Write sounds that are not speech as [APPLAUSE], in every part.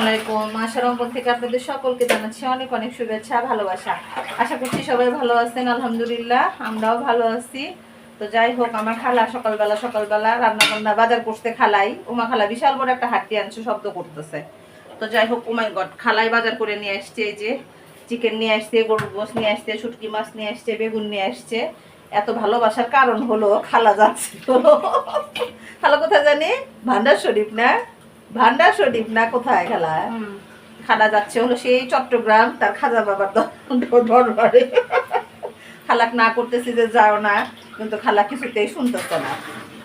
আলাইকুম। থেকে আপনাদের সকলকে জানাচ্ছি অনেক অনেক ভালোবাসা। আশা করছি সবাই ভালো আছেন, আলহামদুলিল্লাহ। আমরাও ভালো আছি। তো যাই হোক, আমার খালা সকালবেলা সকালবেলা রান্না বাজার করতে খালাই। উমা খালা বিশাল বড় একটা হাটটি আনছে, শব্দ করতেছে। তো যাই হোক, উমাই গড, খালাই বাজার করে নিয়ে আসছে, এই যে চিকেন নিয়ে আসছে, গরুর গোস নিয়ে আসছে, শুটকি মাছ নিয়ে আসছে, বেগুন নিয়ে আসছে। এত ভালোবাসার কারণ হলো, খালা যাচ্ছে খালা কোথায় জানি? ভান্ডার শরীফ না? ভান্ডার শরীফ না কোথায় খালা খালা যাচ্ছে হলো সেই চট্টগ্রাম তার খাজা বাবার দরবারে। খালাক না করতেছি যে যাও না কিন্তু খালা কিছুতেই শুনতেছে না।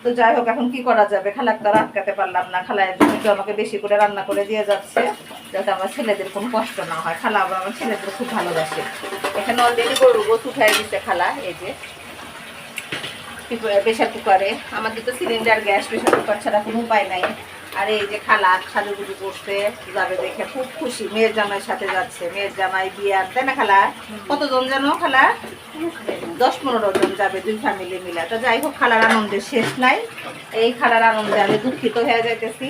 তো যাই হোক এখন কি করা যাবে? খালাক তো আটকাতে পারলাম না। খালা একদম একটু আমাকে বেশি করে রান্না করে দিয়ে যাচ্ছে যাতে আমার ছেলেদের কোনো কষ্ট না হয়। খালা আবার আমার ছেলেদের খুব ভালোবাসে। এখানে অলরেডি গরু গোস উঠাই দিচ্ছে খালা এই যে। প্রেশার কুকারে। আমাদের তো সিলিন্ডার গ্যাস প্রেশার কুকার ছাড়া কোনো উপায় নাই। আর এই যে খালা সাজুগুজু করতে যাবে দেখে খুব খুশি। মেয়ের জামাইয়ের সাথে যাচ্ছে। মেয়ের জামাই বিয়ার তাই না খালা? কতজন জানো খালা? দশ পনেরো জন যাবে দুই ফ্যামিলি মিলে। তো যাই হোক, খালার আনন্দের শেষ নাই। এই খালার আনন্দে আমি দুঃখিত হয়ে যাইতেছি।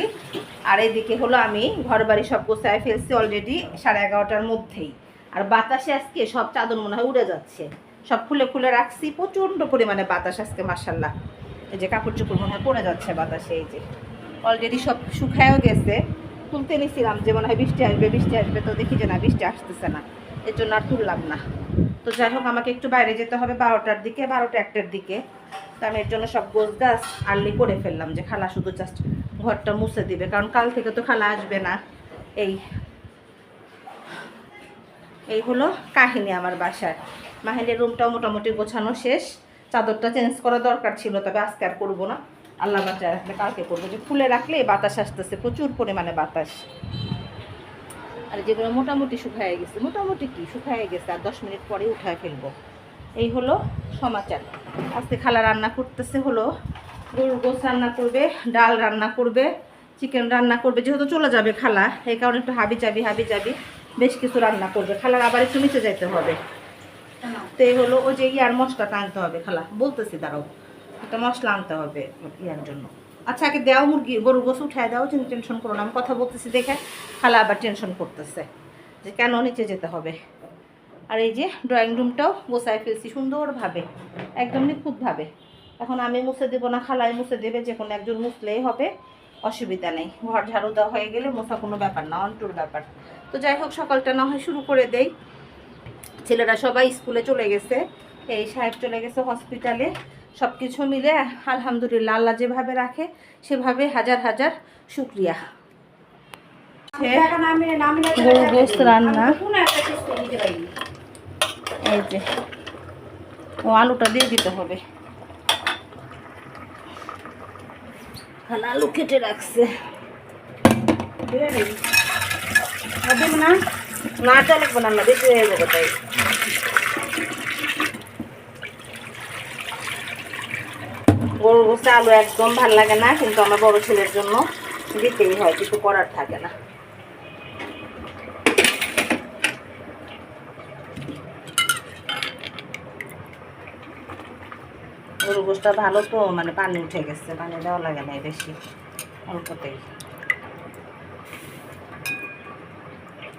আর এদিকে হলো আমি ঘর বাড়ি সব গোছায় ফেলছি অলরেডি সাড়ে এগারোটার মধ্যেই। আর বাতাসে আজকে সব চাদর মনে হয় উড়ে যাচ্ছে। সব খুলে খুলে রাখছি, প্রচণ্ড পরিমাণে বাতাস আজকে মার্শাল্লাহ এই যে কাপড় চোপড় মনে হয় পড়ে যাচ্ছে বাতাসে, এই যে। অলরেডি সব শুকায়ও গেছে। তুলতে নিছিলাম যে মনে হয় বৃষ্টি আসবে বৃষ্টি আসবে, তো দেখি যে না, বৃষ্টি আসতেছে না। এর জন্য আর তুললাম না। তো যাই হোক, আমাকে একটু বাইরে যেতে হবে বারোটার দিকে, বারোটা একটার দিকে। তো আমি এর জন্য সব গোছ গাছ আর্লি করে ফেললাম যে খালা শুধু জাস্ট ঘরটা মুছে দিবে, কারণ কাল থেকে তো খালা আসবে না। এই এই হলো কাহিনী আমার বাসার। মাহিনের রুমটাও মোটামুটি গোছানো শেষ। চাদরটা চেঞ্জ করা দরকার ছিল, তবে আজকে আর করব না। আল্লাহ বাচ্চা রাখলে কালকে করব। যে খুলে রাখলে বাতাস আসতেছে, প্রচুর পরিমাণে বাতাস। আর যেগুলো মোটামুটি শুকায় গেছে, মোটামুটি কি? শুকায় গেছে, আর দশ মিনিট পরে উঠায় ফেলব। এই হলো সমাচার। আজকে খালা রান্না করতেছে হলো, গরুর গোস রান্না করবে, ডাল রান্না করবে, চিকেন রান্না করবে, যেহেতু চলে যাবে খালা, এই কারণে একটু হাবি চাবি হাবি চাবি, বেশ কিছু রান্না করবে। খালার আবার একটু নিচে যাইতে হবে। তো এই হলো ওই যে ইয়ার মশলাটা আনতে হবে খালা। বলতেছি দাঁড়াও। একটা মশলা আনতে হবে ইয়ার জন্য। আচ্ছা আগে দেও মুরগি গরু গোস উঠায় দাও তুমি টেনশন করো না, আমি কথা বলতেছি দেখে খালা আবার টেনশন করতেছে যে কেন নিচে যেতে হবে। আর এই যে ড্রয়িং রুমটাও গোছায় ফেলছি সুন্দরভাবে, একদম নিখুঁতভাবে। এখন আমি মুছে দেবো না, খালাই মুছে দেবে, যে কোনো একজন মুছলেই হবে, অসুবিধা নেই। ঘর ঝাড়ু দেওয়া হয়ে গেলে মোছা কোনো ব্যাপার না, অন্টুর ব্যাপার। তো যাই হোক, সকালটা না হয় শুরু করে দেই। ছেলেরা সবাই স্কুলে চলে গেছে, এই সাহেব চলে গেছে হসপিটালে সব কিছু মিলে আলহামদুলিল্লাহ আল্লাহ যেভাবে রাখে সেভাবে হাজার হাজার শুক্রিয়া। গরু গোস্ত রান্না এই যে ও আলুটা দিয়ে দিতে হবে। আলু কেটে রাখছে। না না চালাকবো না বেশি হয়ে যাবে তাই। গরুর গোস্তে আলু একদম ভালো লাগে না, কিন্তু আমার বড় ছেলের জন্য দিতেই হয় কিছু করার থাকে না। গরু গোষ্ঠটা ভালো তো মানে পানি উঠে গেছে, পানি দেওয়া লাগে না বেশি, অল্পতেই।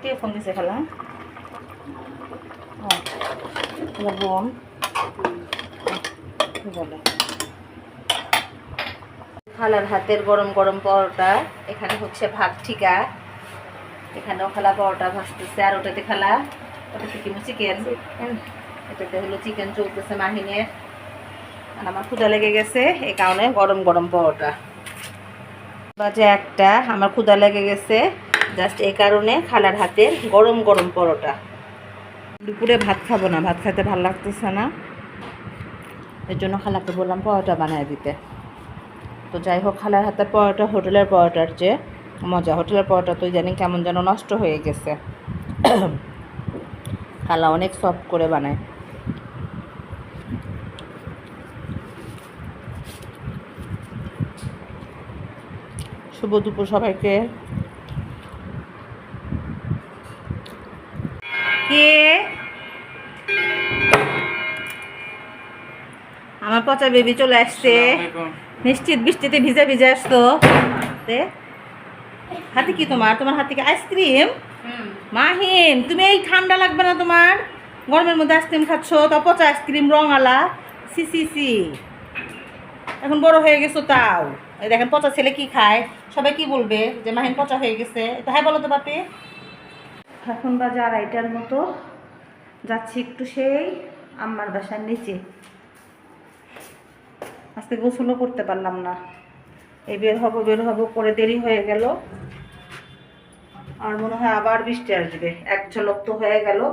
কে ফোন দিছে খালা? বোন। বলে? খালার হাতের গরম গরম পরোটা এখানে হচ্ছে ভাত ঠিকা। এখানেও খালা পরোটা ভাসতেছে আর ওটাতে খালা ওটাতে কি চিকেন এটাতে হলো চিকেন চলতেছে মাহিনের। আর আমার ক্ষুদা লেগে গেছে এই কারণে গরম গরম পরোটা। বাজে একটা আমার ক্ষুদা লেগে গেছে জাস্ট এই কারণে খালার হাতে গরম গরম পরোটা। দুপুরে ভাত খাব না ভাত খেতে ভালো লাগতেছে না। এর জন্য খালাকে বললাম পরোটা বানায় দিতে। তো যাই হোক খালার হাতের পরোটা হোটেলের পরোটার যে মজা। হোটেলের পরোটা তো জানি কেমন যেন নষ্ট হয়ে গেছে। [CLEARS THROAT] খালা অনেক সফট করে বানায়। শুভ দুপুর সবাইকে। কে? আমার পচা বেবি চলে আসছে। নিশ্চিত বৃষ্টিতে ভিজে ভিজে আসতো। হাতে কি তোমার? তোমার হাতে কি আইসক্রিম মাহিন তুমি এই ঠান্ডা লাগবে না তোমার? গরমের মধ্যে আইসক্রিম খাচ্ছ তা পচা আইসক্রিম রঙালা। সি সি সি। এখন বড় হয়ে গেছো তাও। এই দেখেন পচা ছেলে কি খায়? সবাই কি বলবে যে মাহিন পচা হয়ে গেছে? হ্যাঁ বলো তো বাপি। এখন বাজে আড়াইটার মতো। যাচ্ছি একটু সেই আম্মার বাসার নিচে। আজকে গোসলও করতে পারলাম না। এই বের হব বের হব করে দেরি হয়ে গেল। আর মনে হয় আবার বৃষ্টি আসবে। এক ঝলক তো হয়ে গেল।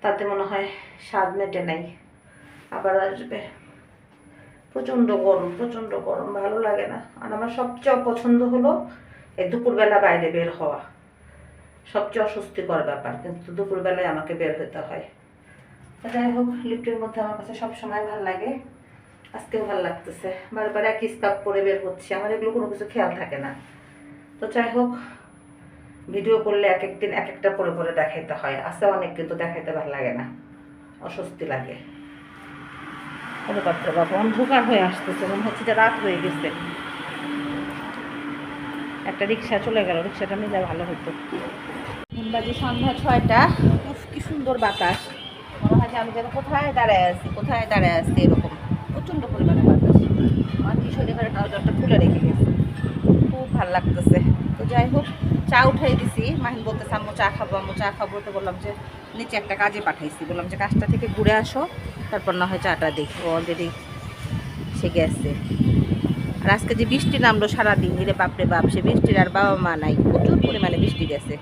তাতে মনে হয় স্বাদ মেটে নাই। আবার আসবে। প্রচণ্ড গরম প্রচণ্ড গরম, ভালো লাগে না। আর আমার সবচেয়ে অপছন্দ হলো এই দুপুরবেলা বাইরে বের হওয়া। সবচেয়ে অস্বস্তিকর ব্যাপার, কিন্তু দুপুরবেলায় আমাকে বের হতে হয়। যাই হোক, লিফটের মধ্যে আমার কাছে সবসময় ভালো লাগে। আজকেও ভালো লাগতেছে। বারবার একই স্কাপ পরে বের হচ্ছে, আমার এগুলো কোনো কিছু খেয়াল থাকে না। তো যাই হোক ভিডিও করলে এক একদিন এক একটা পরে পরে দেখাইতে হয়। আছে অনেক, কিন্তু দেখাইতে ভালো লাগে না। অস্বস্তি লাগে। বাপরে বাবা, অন্ধকার হয়ে আসতেছে, মনে হচ্ছে যে রাত হয়ে গেছে। একটা রিক্সা চলে গেল, রিক্সাটা নিলে ভালো হতো এখন বাজে সন্ধ্যা ছয়টা। কি সুন্দর বাতাস। মনে হয় যে আমি যেন কোথায় দাঁড়ায় আছি, কোথায় দাঁড়ায় আছি এরকম। প্রচণ্ড পরিমাণে বাতাস। আমার কিশোরী ঘরে ট্রাউজারটা খুলে রেখে গেছে। খুব ভালো লাগতেছে। তো যাই হোক, চা উঠাই দিছি। মাহিন বলতেছে, আম্মু, চা খাব, আম্মু, চা খাব। তো বললাম যে, নিচে একটা কাজে পাঠাইছি। বললাম যে, কাজটা থেকে ঘুরে আসো, তারপর না হয় চাটা ও অলরেডি সে গেছে। আর আজকে যে বৃষ্টি নামলো সারাদিন রে বাপরে বাপ, সে বৃষ্টির আর বাবা মা নাই। প্রচুর পরিমাণে বৃষ্টি গেছে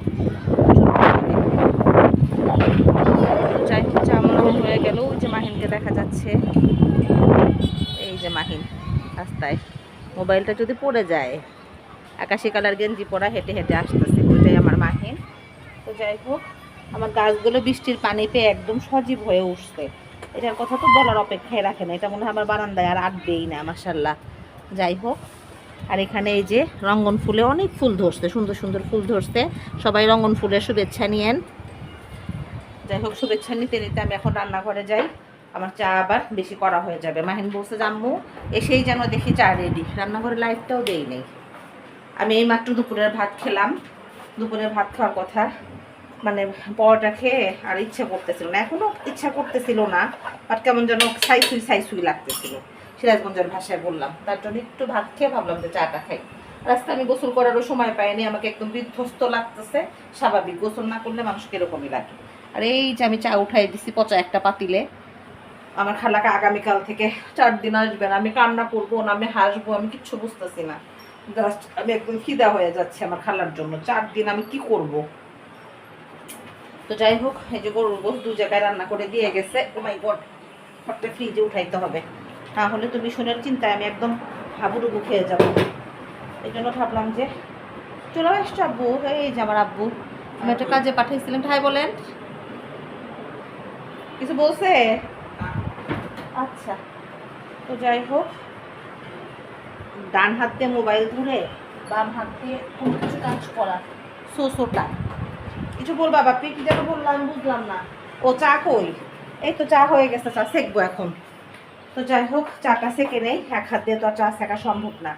চাই চা মনে হয় হয়ে গেল ওই যে মাহিনকে দেখা যাচ্ছে। এই যে মাহিন, রাস্তায়। মোবাইলটা যদি পড়ে যায়, আকাশি কালার গেঞ্জি পরা হেঁটে হেঁটে আসতেছে, ওইটাই আমার মাহিন। তো যাই হোক, আমার গাছগুলো বৃষ্টির পানি পেয়ে একদম সজীব হয়ে উঠছে। এটার কথা তো বলার অপেক্ষায় রাখে না, এটা মনে হয় আমার বারান্দায় আর আটবেই না মাসাল্লাহ যাই হোক, আর এখানে এই যে রঙ্গন ফুলে অনেক ফুল ধরছে, সুন্দর সুন্দর ফুল ধরছে। সবাই রঙ্গন ফুলের শুভেচ্ছা নিয়েন। যাই হোক, শুভেচ্ছা নিতে নিতে আমি এখন রান্নাঘরে যাই। আমার চা আবার বেশি করা হয়ে যাবে। মাহিন বলছে, জাম্মু, এসেই যেন দেখি চা রেডি রান্নাঘরে লাইটটাও দেই নেই। আমি এই মাত্র দুপুরের ভাত খেলাম। দুপুরের ভাত খাওয়ার কথা মানে পরোটা খেয়ে আর ইচ্ছা করতেছিল না। এখনও ইচ্ছা করতেছিল না বাট কেমন যেন সাইসুই সাইসুই লাগতেছিল। সিরাজগঞ্জের ভাষায় বললাম। তার জন্য একটু ভাত খেয়ে ভাবলাম যে চাটা খাই। রাস্তা আমি গোসল করারও সময় পাইনি, আমাকে একদম বিধ্বস্ত লাগতেছে। স্বাভাবিক, গোসল না করলে মানুষকে এরকমই লাগে। আর এই যে আমি চা উঠাই দিছি পচা একটা পাতিলে আমার খালাকে আগামীকাল থেকে চার দিন আসবে না। আমি কান্না করব না আমি হাসবো আমি কিচ্ছু বুঝতেছি না। জাস্ট আমি একদম খিদা হয়ে যাচ্ছে আমার খালার জন্য। চার দিন আমি কি করব? তো যাই হোক এই যে গরুর গোস দু জায়গায় রান্না করে দিয়ে গেছে। ও মাই গড একটা ফ্রিজে উঠাইতে হবে। তাহলে তো মিশনের চিন্তায় আমি একদম হাবুডুবু খেয়ে যাব। এই জন্য ভাবলাম যে চলে আসছো আব্বু। এই যে আমার আব্বু। আমি একটা কাজে পাঠিয়েছিলাম ঠাই বলেন। কিছু বলছে? আচ্ছা। তো যাই হোক, ডান হাত দিয়ে মোবাইল ধরে বাম হাত দিয়ে কোনো কিছু কাজ করা সোসোটা কিছু বলবা বাপি? কি যেন বললাম, বুঝলাম না। ও চা কই? এই তো চা হয়ে গেছে, চা সেকবো এখন। তো যাই হোক, চাটা সেকে নেই, এক হাত দিয়ে তো আর চা সেকা সম্ভব না।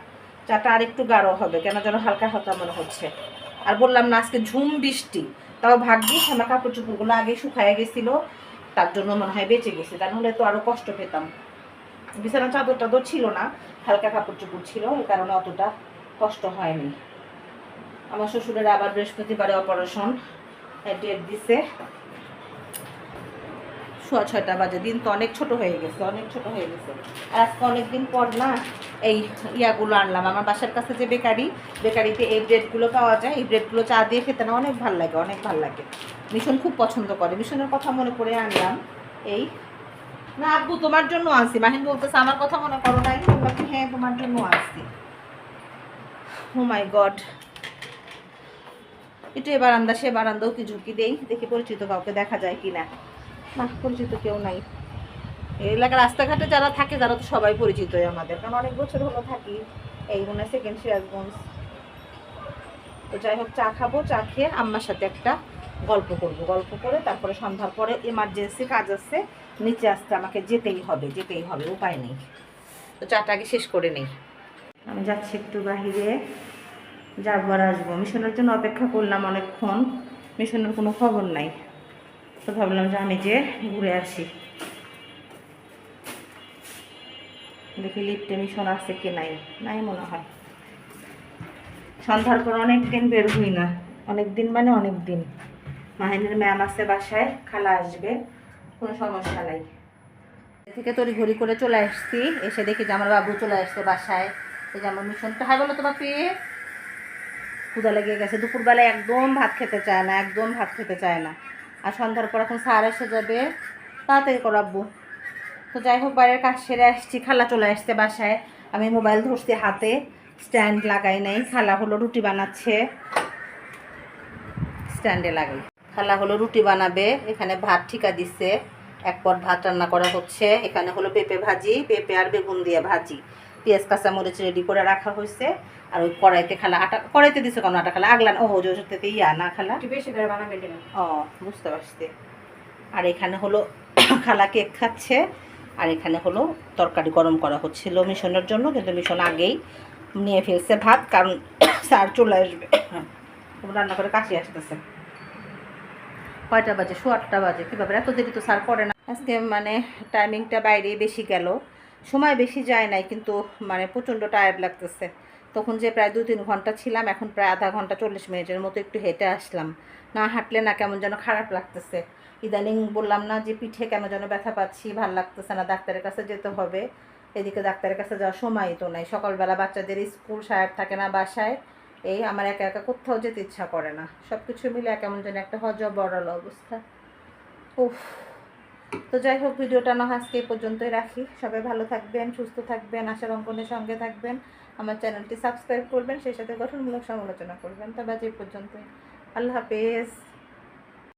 চাটা আর একটু গাঢ় হবে, কেন যেন হালকা হালকা মনে হচ্ছে। আর বললাম না, আজকে ঝুম বৃষ্টি। তাও ভাগ্যিস আমার কাপড় চোপড়গুলো আগে শুকায় গেছিল। তার জন্য মনে হয় বেঁচে গেছে। তা নাহলে তো আরও কষ্ট পেতাম। বিছানা চাদর টাদর ছিল না, হালকা কাপড় চোপড় ছিল, এই কারণে অতটা কষ্ট হয়নি। আমার শ্বশুরের আবার বৃহস্পতিবারে অপারেশন ডেট দিছে। সোয়া ছয়টা বাজে, দিন তো অনেক ছোট হয়ে গেছে, অনেক ছোট হয়ে গেছে। আর আজকে অনেকদিন পর না এই ইয়াগুলো আনলাম। আমার বাসার কাছে যে বেকারি, বেকারিতে এই ব্রেডগুলো পাওয়া যায়, এই ব্রেডগুলো চা দিয়ে খেতে না অনেক ভালো লাগে, অনেক ভালো লাগে। মিশন খুব পছন্দ করে। মিশনের কথা মনে করে আনলাম। এই না আব্বু, তোমার জন্য আনছি। মাহিন বলতেছে, আমার কথা মনে করো নাই। বললাম হ্যাঁ তোমার জন্য আনছি। ও মাই গড একটু এ বারান্দা, সে বারান্দাও কি ঝুঁকি দেই? দেখি পরিচিত কাউকে দেখা যায় কি না পরিচিত কেউ নাই। এই এলাকার রাস্তাঘাটে যারা থাকে, তারা তো সবাই পরিচিতই আমাদের। কারণ অনেক বছর হলো থাকি এই মনে সেকেন্ড সিরাজগঞ্জ। তো যাই হোক, চা খাব, চা খেয়ে আম্মার সাথে একটা গল্প করব। গল্প করে তারপরে সন্ধ্যার পরে এমার্জেন্সি কাজ আছে, নিচে আসতে আমাকে যেতেই হবে যেতেই হবে, উপায় নেই। তো চাটা আগে শেষ করে নেই। আমি যাচ্ছি একটু বাহিরে। যাব আর আসব। মিশনের জন্য অপেক্ষা করলাম অনেকক্ষণ। মিশনের কোনো খবর নাই। তো ভাবলাম যে আমি যে ঘুরে আসি। দেখি লিফটে মিশন আছে কি নাই? নাই মনে হয়। সন্ধ্যার পর অনেক দিন বের হই না। অনেক দিন মানে অনেক দিন মাহিনের ম্যাম আছে বাসায়, খালা আসবে, কোনো সমস্যা নাই। থেকে তড়ি ঘড়ি করে চলে আসছি। এসে দেখি যে আমার বাবু চলে আসছে বাসায়। এই যে আমার মিশনটা হাই, বলো তো বাপি। ক্ষুদা লেগে গেছে। দুপুরবেলায় একদম ভাত খেতে চায় না, একদম ভাত খেতে চায় না। আর সন্ধ্যার পর এখন স্যার এসে যাবে। তাড়াতাড়ি করাবো তো যাই হোক, বাইরের কাজ সেরে আসছি। খালা চলে আসছে বাসায়। আমি মোবাইল ধরছি হাতে। স্ট্যান্ড লাগাই নাই। খালা হলো রুটি বানাচ্ছে। স্ট্যান্ডে লাগাই। খালা হলো রুটি বানাবে। এখানে ভাত ঠিকা দিচ্ছে এক পট ভাত রান্না করা হচ্ছে। এখানে হলো পেঁপে ভাজি। পেঁপে আর বেগুন দিয়ে ভাজি। পেঁয়াজ কাঁচা মরিচ রেডি করে রাখা হয়েছে আর ওই কড়াইতে খালা আটা কড়াইতে দিছে কোনো আটা খালা? আগলান ও যে ওটাতে ইয়া না খালা? ও বুঝতে পারছি। আর এখানে হলো [COUGHS] খালা কেক খাচ্ছে। আর এখানে হলো তরকারি গরম করা হচ্ছিল মিশনের জন্য কিন্তু মিশন আগেই নিয়ে ফেলছে ভাত কারণ [COUGHS] স্যার চলে আসবে। [COUGHS] রান্না করে কাশি আসতেছে। কয়টা বাজে? শো আটটা বাজে। কীভাবে? এত দেরি তো স্যার করে না। আজকে মানে টাইমিংটা বাইরে বেশি গেল। সময় বেশি যায় নাই, কিন্তু মানে প্রচণ্ড টায়ার্ড লাগতেছে। তখন যে প্রায় দু তিন ঘণ্টা ছিলাম, এখন প্রায় আধা ঘণ্টা চল্লিশ মিনিটের মতো একটু হেঁটে আসলাম। না হাঁটলে না কেমন যেন খারাপ লাগতেছে। ইদানিং বললাম না যে পিঠে কেন যেন ব্যথা পাচ্ছি, ভালো লাগতেছে না, ডাক্তারের কাছে যেতে হবে। এদিকে ডাক্তারের কাছে যাওয়ার সময় তো নাই। সকালবেলা বাচ্চাদের স্কুল সায়ার থাকে না বাসায়, এই আমার একা একা কোথাও যেতে ইচ্ছা করে না। সব কিছু মিলে কেমন যেন একটা হজ বড়াল অবস্থা। উফ। তো যাই হোক, ভিডিওটা না আজকে এই পর্যন্তই রাখি। সবাই ভালো থাকবেন, সুস্থ থাকবেন, আশার অঙ্কনের সঙ্গে থাকবেন। আমার চ্যানেলটি সাবস্ক্রাইব করবেন, সেই সাথে গঠনমূলক সমালোচনা করবেন। তবে আজ এই পর্যন্তই। আল্লাহ হাফেজ।